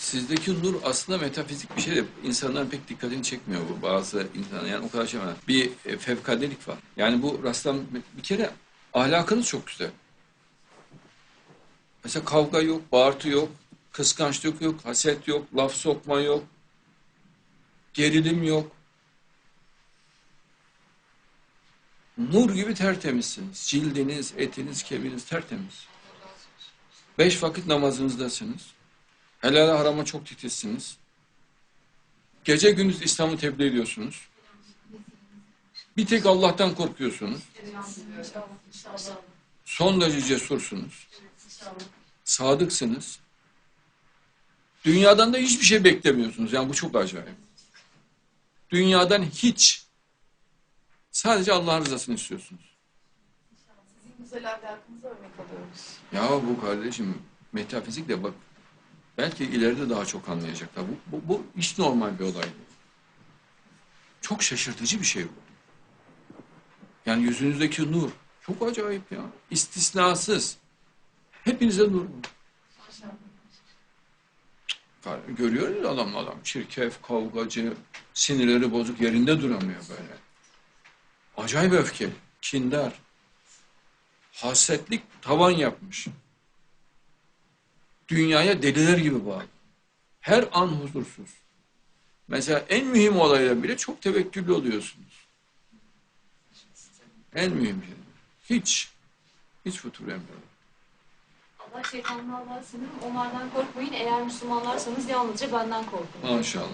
Sizdeki nur aslında metafizik bir şey de insanların pek dikkatini çekmiyor bu bazı insanlar. Yani o kadar şey var. Bir e, fevkadelik var. Yani bu rastlam bir kere ahlakınız çok güzel. Mesela kavga yok, bağırtı yok, kıskançlık yok, haset yok, laf sokma yok, gerilim yok. Nur gibi tertemizsiniz. Cildiniz, etiniz, kemiğiniz tertemiz. Beş vakit namazınızdasınız. Helal harama çok titizsiniz. Gece gündüz İslam'ı tebliğ ediyorsunuz. Bir tek Allah'tan korkuyorsunuz. Son derece cesursunuz. Sadıksınız. Dünyadan da hiçbir şey beklemiyorsunuz. Yani bu çok acayip. Dünyadan hiç. Sadece Allah'ın rızasını istiyorsunuz. Sizin güzel ahlakınıza örnek alıyoruz. Ya bu kardeşim metafizik de bak belki ileride daha çok anlayacaklar. Bu, bu, bu hiç normal bir olay değil. Çok şaşırtıcı bir şey bu. Yani yüzünüzdeki nur çok acayip ya. İstisnasız. Hepinize nur. Kar- Görüyoruz ya adam çirkef, kavgacı, sinirleri bozuk yerinde duramıyor böyle. Acayip öfkeli, kindar. Hasetlik tavan yapmış. Dünyaya deliler gibi bağlı. Her an huzursuz. Mesela en mühim olayda bile çok tevekküllü oluyorsunuz. En mühim şey. Hiç. Hiç futur emri. Allah şeytanlardan sanırım onlardan korkmayın. Eğer Müslümanlarsanız yalnızca benden korkun. Maşallah.